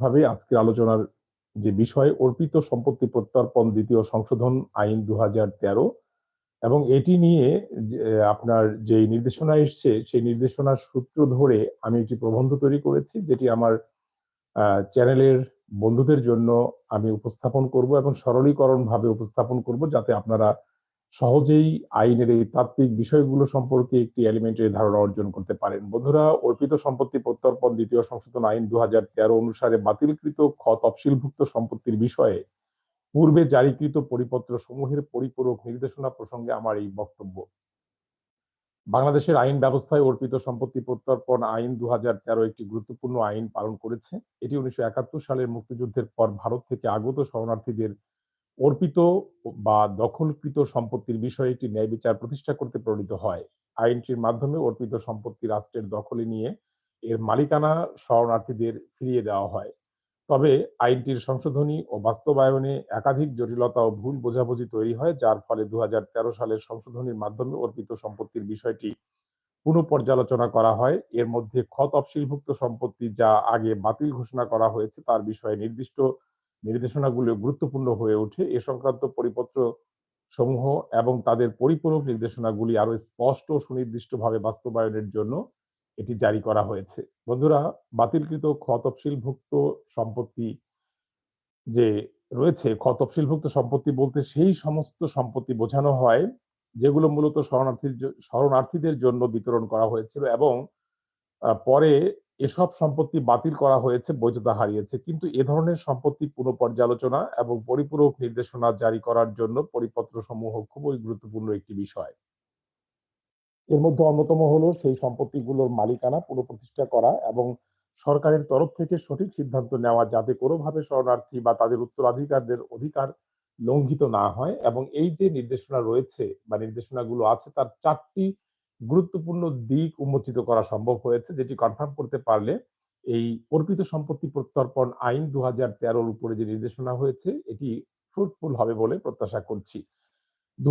ভাবে আজকের আলোচনার যে বিষয়, অর্পিত সম্পত্তি প্রত্যর্পণ দ্বিতীয় সংশোধন আইন দু তেরো এবং এটি নিয়ে আপনার যে নির্দেশনা এসছে, সেই নির্দেশনার সূত্র ধরে আমি একটি প্রবন্ধ তৈরি করেছি, যেটি আমার চ্যানেলের বন্ধুদের জন্য আমি উপস্থাপন করব এবং সরলীকরণ ভাবে উপস্থাপন করব, যাতে আপনারা সহজেই আইনের এই তাত্ত্বিক বিষয়গুলো সম্পর্কে একটি এলিমেন্টারি ধারণা অর্জন করতে পারেন। বন্ধুরা, অর্পিত সম্পত্তি প্রত্যর্পণ দ্বিতীয় সংশোধন আইন দু হাজার অনুসারে বাতিলকৃত খ তফসিলভুক্ত সম্পত্তির বিষয়ে পূর্বে জারিকৃত পরিপত্র সমূহের পরিপূরক নির্দেশনা প্রসঙ্গে আমার এই বক্তব্য। বাংলাদেশের আইন ব্যবস্থায় অর্পিত সম্পত্তি প্রত্যর্পণ আইন দু হাজার তেরো একটি গুরুত্বপূর্ণ আইন পালন করেছে। এটি উনিশশো একাত্তর সালের মুক্তিযুদ্ধের পর ভারত থেকে আগত শরণার্থীদের অর্পিত বা দখলকৃত সম্পত্তির বিষয়ে একটি ন্যায় বিচার প্রতিষ্ঠা করতে প্রণীত হয়। আইনটির মাধ্যমে অর্পিত সম্পত্তি রাষ্ট্রের দখলে নিয়ে এর মালিকানা শরণার্থীদের ফিরিয়ে দেওয়া হয়। তবে আইনটির সংশোধনী ও বাস্তবায়নে একাধিক জটিলতা ও ভুল বোঝাবুঝি তৈরি হয়, যার ফলে দুহাজার তেরো সালের সংশোধনীর মাধ্যমে অর্পিত সম্পত্তির বিষয়টি পুনঃপর্যালোচনা করা হয়। এর মধ্যে খ তফসিলভুক্ত সম্পত্তি যা আগে বাতিল ঘোষণা করা হয়েছে, তার বিষয়ে নির্দিষ্ট নির্দেশনাগুলো গুরুত্বপূর্ণ হয়ে ওঠে। এ সংক্রান্ত পরিপত্র সমূহ এবং তাদের পরিপূরক নির্দেশনাগুলি আরও স্পষ্ট সুনির্দিষ্টভাবে বাস্তবায়নের জন্য এটি জারি করা হয়েছে। বন্ধুরা, বাতিলকৃত খতফসিলভুক্ত সম্পত্তি যে রয়েছে খতফসিলভুক্ত সম্পত্তি বলতে সেই সমস্ত সম্পত্তি বোঝানো হয় যেগুলো মূলত শরণার্থীর শরণার্থীদের জন্য বিতরণ করা হয়েছিল এবং পরে এসব সম্পত্তি বাতিল করা হয়েছে, বৈধতা হারিয়েছে। কিন্তু এ ধরনের সম্পত্তি পুনঃপর্যালোচনা এবং পরিপূরক নির্দেশনা জারি করার জন্য পরিপত্র সমূহ খুবই গুরুত্বপূর্ণ একটি বিষয়। এর মধ্যে অন্যতম হলো সেই সম্পত্তিগুলোর মালিকানা পুনঃপ্রতিষ্ঠা করা এবং সরকারের তরফ থেকে সঠিক সিদ্ধান্ত নেওয়া যাতে কোনোভাবে শরণার্থী বা তাদের উত্তরাধিকারদের অধিকার লঙ্ঘিত না হয় এবং এই যে নির্দেশনা রয়েছে বা নির্দেশনাগুলো আছে, তার চারটি গুরুত্বপূর্ণ দিক উন্মোচিত করা সম্ভব হয়েছে, যেটি কনফার্ম করতে পারলে এই অর্পিত সম্পত্তি প্রত্যর্পণ আইন দু হাজার তেরোর উপরে যে নির্দেশনা হয়েছে, এটি ফ্রুটফুল হবে বলে প্রত্যাশা করছি। দু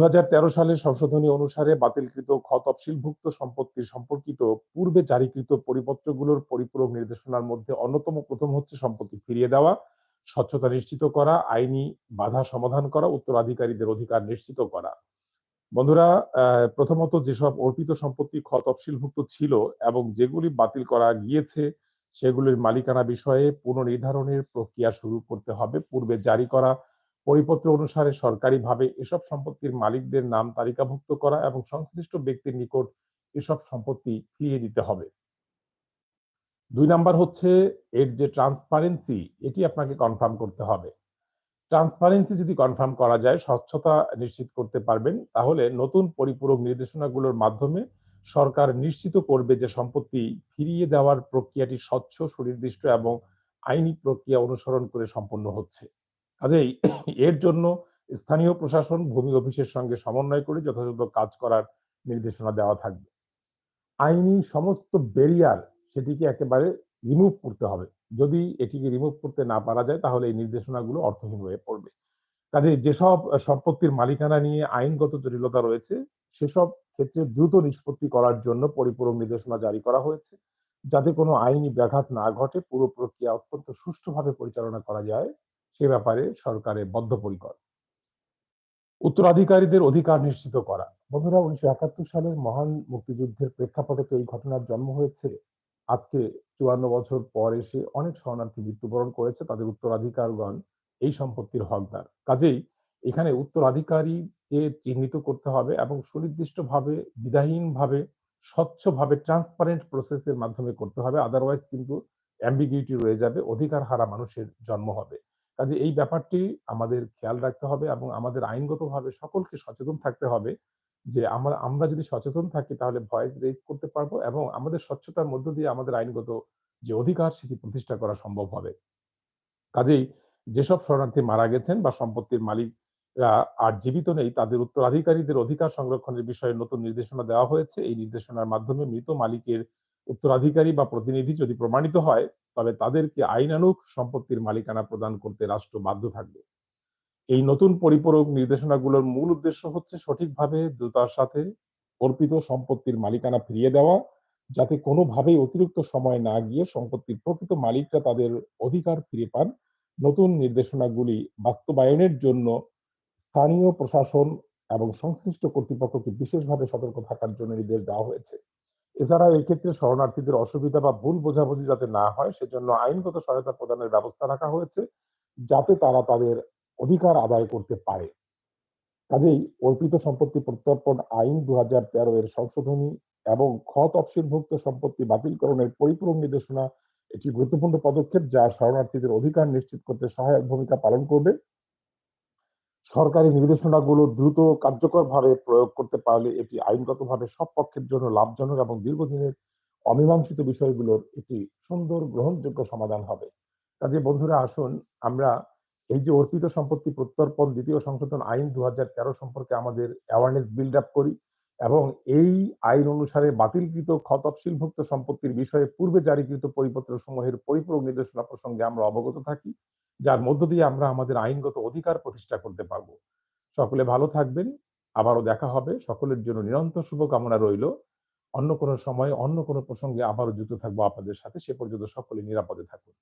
সালের সংশোধনী অনুসারে বাতিলকৃত খ তফসিলভুক্ত সম্পত্তির সম্পর্কিত পূর্বে জারিকৃত পরিপত্রগুলোর পরিপূরক নির্দেশনার মধ্যে অন্যতম প্রথম হচ্ছে সম্পত্তি ফিরিয়ে দেওয়া, স্বচ্ছতা নিশ্চিত করা, আইনি বাধা সমাধান করা, উত্তরাধিকারীদের অধিকার নিশ্চিত করা। বন্ধুরা প্রথমত যেসব অর্পিত সম্পত্তি খ তফসিলভুক্ত ছিল এবং যেগুলি বাতিল করা গিয়েছে, সেগুলির মালিকানা বিষয়ে পুনর্নির্ধারণের প্রক্রিয়া শুরু করতে হবে। পূর্বে জারি করা পরিপত্র অনুসারে সরকারিভাবে এসব সম্পত্তির মালিকদের নাম তালিকাভুক্ত করা এবং সংশ্লিষ্ট ব্যক্তির নিকট এসব সম্পত্তি ফিরিয়ে দিতে হবে। দুই নাম্বার হচ্ছে, এর যে ট্রান্সপারেন্সি এটি আপনাকে কনফার্ম করতে হবে। ট্রান্সপারেন্সি যদি কনফার্ম করা যায়, স্বচ্ছতা নিশ্চিত করতে পারবেন, তাহলে নতুন পরিপূরক নির্দেশনাগুলোর মাধ্যমে সরকার নিশ্চিত করবে যে সম্পত্তি ফিরিয়ে দেওয়ার প্রক্রিয়াটি স্বচ্ছ, সুনির্দিষ্ট এবং আইনি প্রক্রিয়া অনুসরণ করে সম্পন্ন হচ্ছে। কাজেই এর জন্য স্থানীয় প্রশাসন ভূমি অফিসের সঙ্গে সমন্বয় করে যথাযথ কাজ করার নির্দেশনা দেওয়া থাকবে। আইনি সমস্ত ব্যারিয়ার সেটিকে একেবারে রিমুভ করতে হবে। যদি এটিকে রিমুভ করতে না পারা যায়, তাহলে এই নির্দেশনাগুলো অর্থহীন হয়ে পড়বে। কাজে যেসব সম্পত্তির মালিকানা নিয়ে আইনগত জটিলতা রয়েছে, সেসব ক্ষেত্রে দ্রুত নিষ্পত্তি করার জন্য পরিপূরক নির্দেশনা জারি করা হয়েছে, যাতে কোনো আইনি ব্যাঘাত না ঘটে, পুরো প্রক্রিয়া অত্যন্ত সুষ্ঠুভাবে পরিচালনা করা যায়, সে ব্যাপারে সরকারের বদ্ধপরিকর। উত্তরাধিকারীদের অধিকার নিশ্চিত করা। বন্ধুরা, উনিশশো একাত্তর সালের মহান মুক্তিযুদ্ধের প্রেক্ষাপটে তো এই ঘটনার জন্ম হয়েছে। আজকে চুয়ান্ন বছর পর এসে অনেক শরণার্থী মৃত্যুবরণ করেছে তাদের উত্তরাধিকারগণ, এই সম্পত্তির হকদার। কাজেই এখানে উত্তরাধিকারীকে চিহ্নিত করতে হবে এবং সুনির্দিষ্টভাবে দ্বিধাহীনভাবে স্বচ্ছভাবে ট্রান্সপারেন্ট প্রসেসের মাধ্যমে করতে হবে আদারওয়াইজ কিন্তু অ্যাম্বিগিউটি রয়ে যাবে, অধিকার হারা মানুষের জন্ম হবে। কাজে এই ব্যাপারটি আমাদের খেয়াল রাখতে হবে এবং আমাদের আইনগতভাবে সকলকে সচেতন থাকতে হবে যে আমরা আমরা যদি সচেতন থাকি তাহলে ভয়েস রেজ করতে পারব এবং আমাদের স্বচ্ছতার মধ্য দিয়ে আমাদের আইনগত যে অধিকার সেটি প্রতিষ্ঠা করা সম্ভব হবে। কাজেই যেসব শরণার্থী মারা গেছেন বা সম্পত্তির মালিকরা আর জীবিত নেই, তাদের উত্তরাধিকারীদের অধিকার সংরক্ষণের বিষয়ে নতুন নির্দেশনা দেওয়া হয়েছে। এই নির্দেশনার মাধ্যমে মৃত মালিকের উত্তরাধিকারী বা প্রতিনিধি যদি প্রমাণিত হয়, তবে তাদেরকে আইনানুক সম্পত্তির মালিকানা প্রদান করতে রাষ্ট্র বাধ্য থাকবে। এই নতুন পরিপূরক নির্দেশনাগুলোর মূল উদ্দেশ্য হচ্ছে সঠিকভাবে দ্রুতার সাথে অর্পিত সম্পত্তির মালিকানা ফিরিয়ে দেওয়া যাতে কোনোভাবেই অতিরিক্ত সময় না গিয়ে সম্পত্তির প্রকৃত মালিকরা তাদের অধিকার ফিরে পান। নতুন নির্দেশনাগুলি বাস্তবায়নের জন্য স্থানীয় প্রশাসন এবং সংশ্লিষ্ট কর্তৃপক্ষকে বিশেষভাবে সতর্ক থাকার জন্য নির্দেশ দেওয়া হয়েছে। এছাড়া এক্ষেত্রে শরণার্থীদের অসুবিধা বা ভুল বোঝাবুঝি যাতে না হয় সেজন্য আইনগত সহায়তা প্রদানের ব্যবস্থা রাখা হয়েছে, যাতে তারা তাদের অধিকার আদায় করতে পারে। কাজেই অর্পিত সম্পত্তি প্রত্যর্পণ আইন ২০১৩ এর সংশোধনী এবং খ তফসিলভুক্ত সম্পত্তি বাতিলকরণের পরিপূরক নির্দেশনা একটি গুরুত্বপূর্ণ পদক্ষেপ যা শরণার্থীদের অধিকার নিশ্চিত করতে সহায়ক ভূমিকা পালন করবে। সরকারি নির্দেশনাগুলো দ্রুত কার্যকরভাবে প্রয়োগ করতে পারলে এটি আইনগতভাবে সব পক্ষের জন্য লাভজনক এবং দীর্ঘদিনের অমীমাংসিত বিষয়গুলোর একটি সুন্দর গ্রহণযোগ্য সমাধান হবে। কাজে বন্ধুরা, আসুন আমরা এই যে অর্পিত সম্পত্তি প্রত্যর্পণ দ্বিতীয় সংশোধন আইন ২০১৩ সম্পর্কে আমাদের অ্যাওয়ারনেস বিল্ড আপ করি এবং এই আইন অনুসারে বাতিলকৃত খ তফসিলভুক্ত সম্পত্তির বিষয়ে পূর্বে জারিকৃত পরিপত্র সমূহের পরিপূরক নির্দেশনা প্রসঙ্গে আমরা অবগত থাকি, যার মধ্য দিয়ে আমরা আমাদের আইনগত অধিকার প্রতিষ্ঠা করতে পারব। সকলে ভালো থাকবেন। আবারও দেখা হবে। সকলের জন্য নিরন্তর শুভকামনা রইল। অন্য কোনো সময়ে অন্য কোনো প্রসঙ্গে আবারও যুক্ত থাকব আপনাদের সাথে। সে পর্যন্ত সকলে নিরাপদে থাকুন।